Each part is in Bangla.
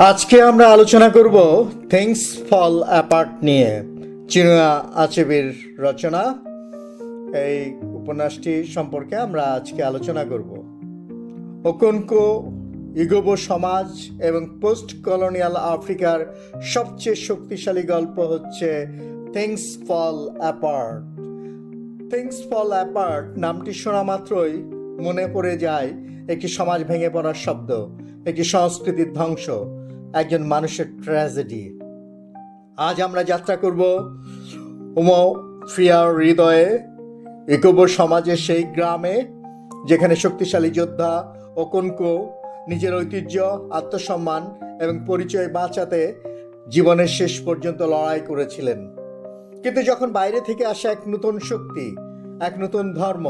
আজকে আমরা আলোচনা করব থিংস ফল অ্যাপার্ট নিয়ে। চিনুয়া আচেবির রচনা। এই উপন্যাসটি সম্পর্কে আমরা আজকে আলোচনা করব। ওকনকো ইগোবো সমাজ এবং পোস্ট কলোনিয়াল আফ্রিকার সবচেয়ে শক্তিশালী গল্প হচ্ছে things fall apart things fall apart নামটি শোনা মাত্রই মনে পড়ে যায় একটি সমাজ ভেঙে পড়ার শব্দ, একটি সংস্কৃতির ধ্বংস। একজন মানুষের ট্র্যাজেডি আজ আমরা যাত্রা করব উমো ফিয়ার হৃদয়ে ইকোবো সমাজের সেই গ্রামে, যেখানে শক্তিশালী যোদ্ধা ও ওকনকো নিজের ঐতিহ্য, আত্মসম্মান এবং পরিচয় বাঁচাতে জীবনের শেষ পর্যন্ত লড়াই করেছিলেন। কিন্তু যখন বাইরে থেকে আসে এক নতুন শক্তি, এক নতুন ধর্ম,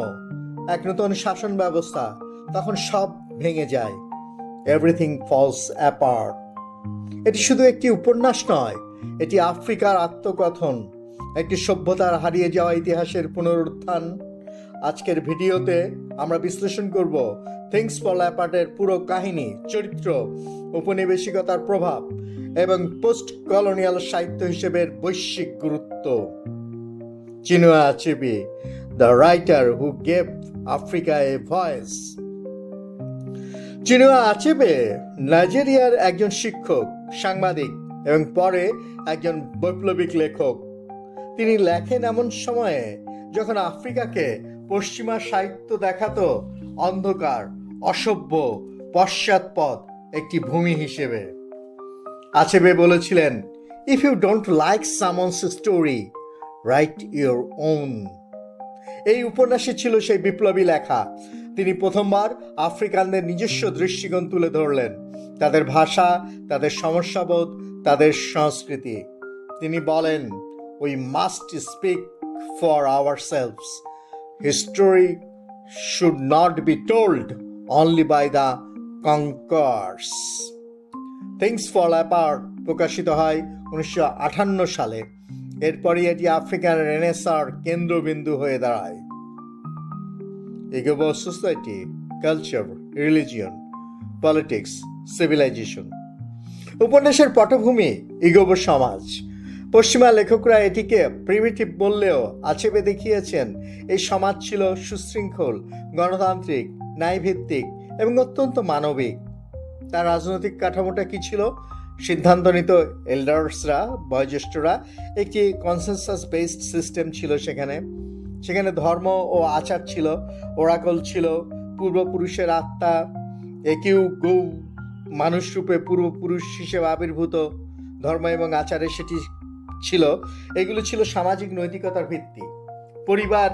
এক নতুন শাসন ব্যবস্থা, তখন সব ভেঙে যায়। এভরিথিং ফলস অ্যাপার্ট এটি শুধু একটি উপন্যাস নয়, এটি আফ্রিকার আত্মকথন, একটি সভ্যতার হারিয়ে যাওয়া ইতিহাসের পুনরুত্থান। আজকের ভিডিওতে আমরা বিশ্লেষণ করব থিংস ফল অ্যাপার্টের পুরো কাহিনী, চরিত্র উপনিবেশিকতার প্রভাব এবং পোস্ট কলোনিয়াল সাহিত্য হিসেবে বৈশ্বিক গুরুত্ব। Chinua Achebe the writer who gave Africa a voice Chinua Achebe নাইজেরিয়ার একজন শিক্ষক। সাংবাদিক এবং পরে একজন বৈপ্লবিক লেখক। তিনি লেখেন এমন সময়ে যখন আফ্রিকাকে পশ্চিমা সাহিত্য দেখাতো অন্ধকার, অসভ্য, পশ্চাৎপদ একটি ভূমি হিসেবে। আচেবে বলেছিলেন if you don't like someone's story write your own এই উপন্যাসে ছিল সেই বিপ্লবী লেখা। তিনি প্রথমবার আফ্রিকানদের নিজস্ব দৃষ্টিকোণ তুলে ধরলেন। তাদের ভাষা, তাদের সমস্যাবোধ, তাদের সংস্কৃতি। তিনি বলেন we must speak for ourselves history should not be told only by the conquerors things fall apart প্রকাশিত হয় উনিশশো আটান্ন সালে। এরপরই এটি আফ্রিকান রেনেসার কেন্দ্রবিন্দু হয়ে দাঁড়ায়। Igbo society culture religion politics civilisation উপন্যাসের পটভূমি ইগোবো সমাজ। পশ্চিমা লেখকরা এটিকে প্রিমিটিভ বললেও আছেবে দেখিয়েছেন, এই সমাজ ছিল সুশৃঙ্খল, গণতান্ত্রিক, ন্যায়ভিত্তিক এবং অত্যন্ত মানবিক। তার রাজনৈতিক কাঠামোটা কি ছিল? সিদ্ধান্ত নিত এল্ডার্সরা, বয়োজ্যেষ্ঠরা, একটি কনসেনসাস বেসড সিস্টেম ছিল সেখানে। সেখানে ধর্ম ও আচার ছিল ওরাকল ছিল, পূর্বপুরুষের আত্মা একেও গৌ মানুষ রূপে পূর্বপুরুষ হিসেবে আবির্ভূত, ধর্ম এবং আচারে সেটি ছিল। এগুলো ছিল সামাজিক নৈতিকতার ভিত্তি। পরিবার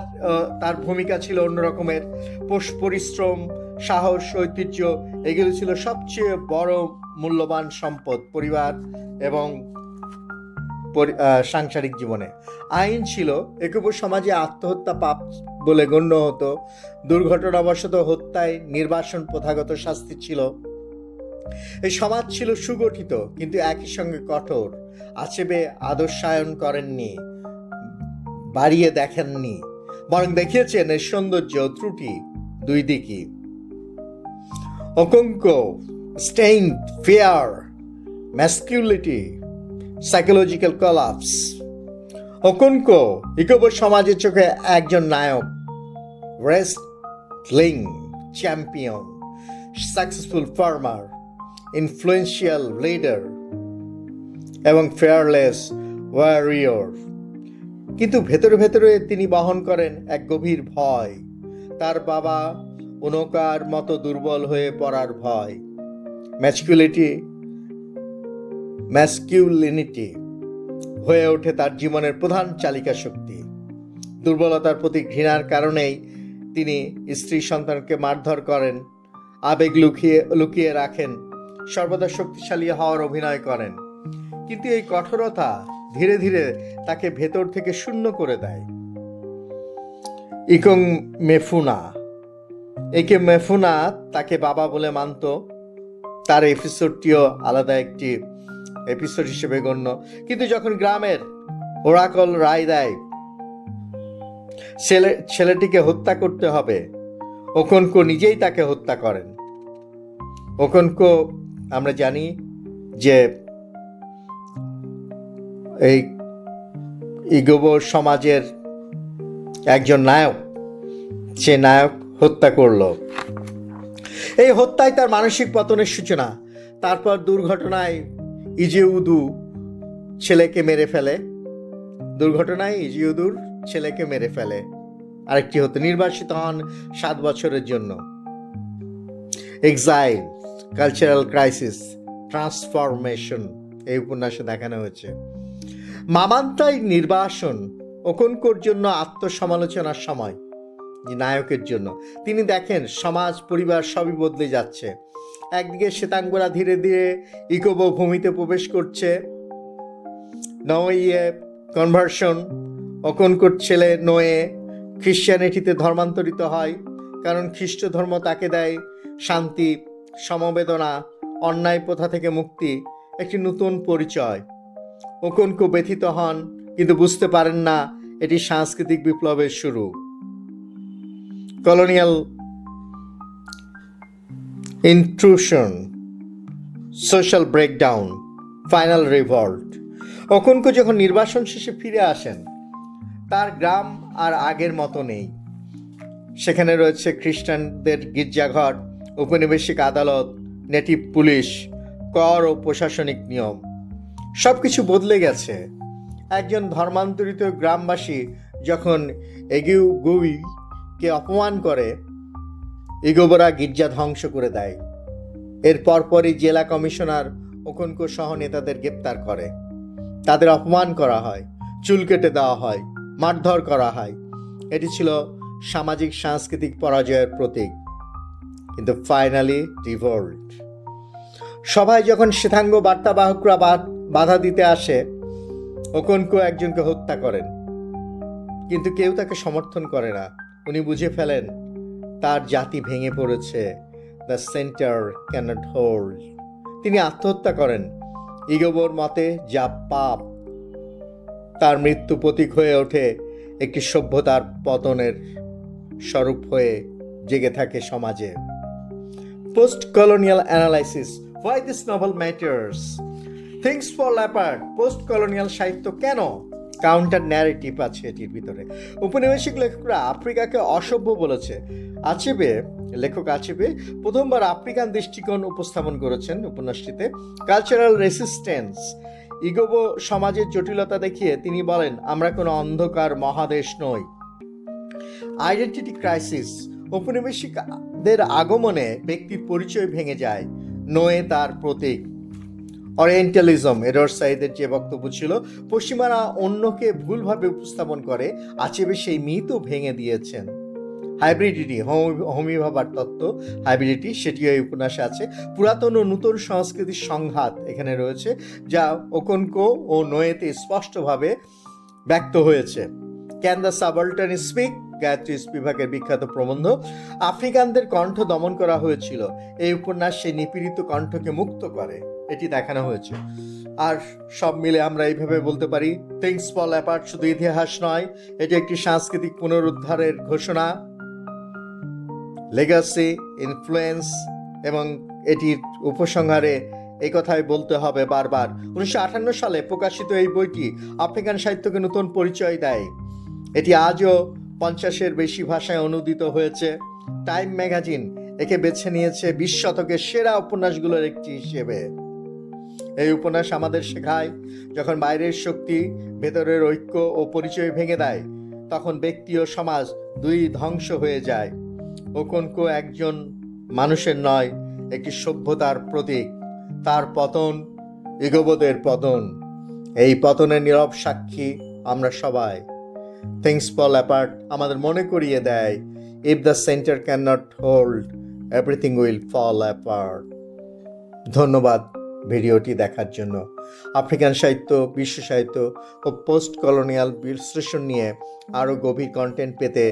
তার ভূমিকা ছিল অন্য রকমের। পোষ পরিশ্রম, সাহস, ঐতিহ্য, এগুলো ছিল সবচেয়ে বড় মূল্যবান সম্পদ পরিবার এবং সাংসারিক জীবনে। আইন ছিল একব সমাজে আত্মহত্যা পাপ বলে গণ্য হতো। দুর্ঘটনাবশত হত্যায় নির্বাসন প্রথাগত শাস্তি ছিল। এই সমাজ ছিল সুগঠিত, কিন্তু একই সঙ্গে কঠোর। আছেবে আদর্শায়ন করেননি, বাড়িয়ে দেখেননি। বরং দেখিয়েছেন এর সৌন্দর্য ত্রুটি দুই দিকই। Okonkwo stain fear, masculinity, psychological collapse. Okonkwo ইকোব সমাজের চোখে একজন নায়ক, wrestling champion, successful farmer. Influential leader এবং ফেয়ারলেস ওয়ারিয়র কিন্তু ভেতরে ভেতরে তিনি বহন করেন এক গভীর ভয়। তার বাবা উনকার মতো দুর্বল হয়ে পড়ার ভয়। ম্যাচকুলিটি ম্যাসকিউলিনিটি হয়ে ওঠে তার জীবনের প্রধান চালিকা শক্তি। দুর্বলতার প্রতি ঘৃণার কারণেই তিনি স্ত্রী সন্তানকে মারধর করেন, আবেগ লুকিয়ে লুকিয়ে রাখেন সর্বদা শক্তিশালী হওয়ার অভিনয় করেন। কিন্তু এই কঠোরতা ধীরে ধীরে তাকে ভেতর থেকে শূন্য করে দেয়। ইকং মেফুনা। একে মেফুনা তাকে বাবা বলে মানত। তার এপিসোডটিও আলাদা একটি এপিসোড হিসেবে গণ্য। কিন্তু যখন গ্রামের ওরাকল রায় দেয়, ছেলে, ছেলেটিকে হত্যা করতে হবে। ওকনকো নিজেই তাকে হত্যা করেন। ওকনকো আমরা জানি যে এই ইগোবর সমাজের একজন নায়ক, সে নায়ক হত্যা করল। এই হত্যায় তার মানসিক পতনের সূচনা। তারপর দুর্ঘটনায় ইজিউদু ছেলেকে মেরে ফেলে। দুর্ঘটনায় ইজিউদুর ছেলেকে মেরে ফেলে। আরেকটি হতো নির্বাসিত হন সাত বছরের জন্য। এক্সাইল। কালচারাল ক্রাইসিস ট্রান্সফরমেশন এই উপন্যাসে দেখানো হয়েছে। মামান্তাই নির্বাসন ওকনকোর জন্য আত্মসমালোচনার সময় নায়কের জন্য। তিনি দেখেন, সমাজ, পরিবার সবই বদলে যাচ্ছে। একদিকে শ্বেতাঙ্গরা ধীরে ধীরে ইকোবো ভূমিতে প্রবেশ করছে। নয়ে কনভার্সন অকনকোর ছেলে নয়ে খ্রিশ্চানিটিতে ধর্মান্তরিত হয়, কারণ খ্রিস্ট ধর্ম তাকে দেয় শান্তি সমবেদনা, অন্যায় প্রথা থেকে মুক্তি একটি নতুন পরিচয়। ওকনকো ব্যথিত হন, কিন্তু বুঝতে পারেন না এটি সাংস্কৃতিক বিপ্লবের শুরু। Colonial intrusion social breakdown final revolt Okonkwo যখন নির্বাসন শেষে ফিরে আসেন, তার গ্রাম আর আগের মতো নেই। সেখানে রয়েছে খ্রিস্টানদের গির্জাঘর ঔপনিবেশিক আদালত, নেটিভ পুলিশ, কর ও প্রশাসনিক নিয়ম সব কিছু বদলে গেছে। একজন ধর্মান্তরিত গ্রামবাসী যখন এগিউ গুইকে অপমান করে, ইগোবরা গির্জা ধ্বংস করে দেয়। এর পরপরই জেলা কমিশনার ওকনকো সহ নেতাদের গ্রেপ্তার করে। তাদের অপমান করা হয়, চুল কেটে দেওয়া হয়, মারধর করা হয়। এটি ছিল সামাজিক, সাংস্কৃতিক পরাজয়ের প্রতীক। কিন্তু ফাইনালি রিভোল্ট সবাই যখন শ্বেতাঙ্গ বার্তাবাহকরা বাধা দিতে আসে ওকনকো একজনকে হত্যা করেন। কিন্তু কেউ তাকে সমর্থন করে না। উনি বুঝে ফেলেন, তার জাতি ভেঙে পড়েছে। দ্য সেন্টার ক্যানট হোল্ড তিনি আত্মহত্যা করেন। ইগোবর মতে, যা পাপ, তার মৃত্যু প্রতীক হয়ে ওঠে। একটি সভ্যতার পতনের স্বরূপ হয়ে জেগে থাকে সমাজে। Post colonial analysis why this novel matters things fall apart post colonial সাহিত্য কেন? কাউন্টার ন্যারেটিভ আছে এটির ভিতরে। উপনিবেশিক লেখকরা আফ্রিকাকে অসভ্য বলেছে। আচেবে, লেখক আচেবে, প্রথমবার আফ্রিকান দৃষ্টিকোণ উপস্থাপন করেছেন উপন্যাসটিতে কালচারাল রেসিস্টেন্স ইগোবো সমাজের জটিলতা দেখিয়ে তিনি বলেন, আমরা কোনো অন্ধকার মহাদেশ নই। আইডেন্টিটি ক্রাইসিস ঔপনিবেশিকদের আগমনে ব্যক্তির পরিচয় ভেঙে যায়। নয়ে তার প্রতীক অরিয়েন্টালিজম এডর সাইদের যে বক্তব্য ছিল, পশ্চিমারা অন্যকে ভুলভাবে উপস্থাপন করে, আচেবে সেই মিতও ভেঙে দিয়েছেন। হাইব্রিডিটি, হোমি ভাবার তত্ত্ব, হাইব্রিডিটি, সেটিও এই উপন্যাসে আছে। পুরাতন ও নতুন সংস্কৃতির সংঘাত এখানে রয়েছে, যা ওকনকো ও নোয়েতে স্পষ্টভাবে ব্যক্ত হয়েছে। Can the subaltern speak? Gayatri বিভাগের বিখ্যাত প্রবন্ধ আফ্রিকানদের কণ্ঠ দমন করা হয়েছিল। এই উপন্যাস সেই নিপীড়িত কণ্ঠকে মুক্ত করে, এটি দেখানো হয়েছে। আর সব মিলে আমরা এইভাবে বলতে পারি থিংস ফল অ্যাপার্ট শুধু ইতিহাস নয়, এটি একটি সাংস্কৃতিক পুনরুদ্ধারের ঘোষণা। লেগাসি ইনফ্লুয়েন্স এবং এটির উপসংহারে এই কথাই বলতে হবে বারবার। উনিশশো আটান্ন সালে প্রকাশিত এই বইটি আফ্রিকান সাহিত্যকে নতুন পরিচয় দেয়। এটি আজও পঞ্চাশের বেশি ভাষায় অনুদিত হয়েছে। টাইম ম্যাগাজিন একে বেছে নিয়েছে বিশ শতকের সেরা উপন্যাসগুলোর একটি হিসেবে। এই উপন্যাস আমাদের শেখায়, যখন বাইরের শক্তি, ভেতরের ঐক্য ও পরিচয় ভেঙে দেয়, তখন ব্যক্তি ও সমাজ দুই ধ্বংস হয়ে যায়। ওকনকো একজন মানুষের নয়, একটি সভ্যতার প্রতীক, তার পতন ইগোবদের পতন। এই পতনের নীরব সাক্ষী আমরা সবাই। থিংস ফল অ্যাপার্ট আমাদের মনে করিয়ে দেয় if the centre cannot hold everything will fall apart ধন্যবাদ ভিডিওটি দেখার জন্য। আফ্রিকান সাহিত্য, বিশ্ব সাহিত্য ও পোস্ট কলোনিয়াল বিশ্লেষণ নিয়ে আরও গভীর কন্টেন্ট পেতে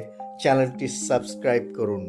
চ্যানেলটি সাবস্ক্রাইব করুন।